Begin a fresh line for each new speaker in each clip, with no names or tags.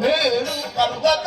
ಮೇರು ಪರ್ವತ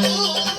Oh,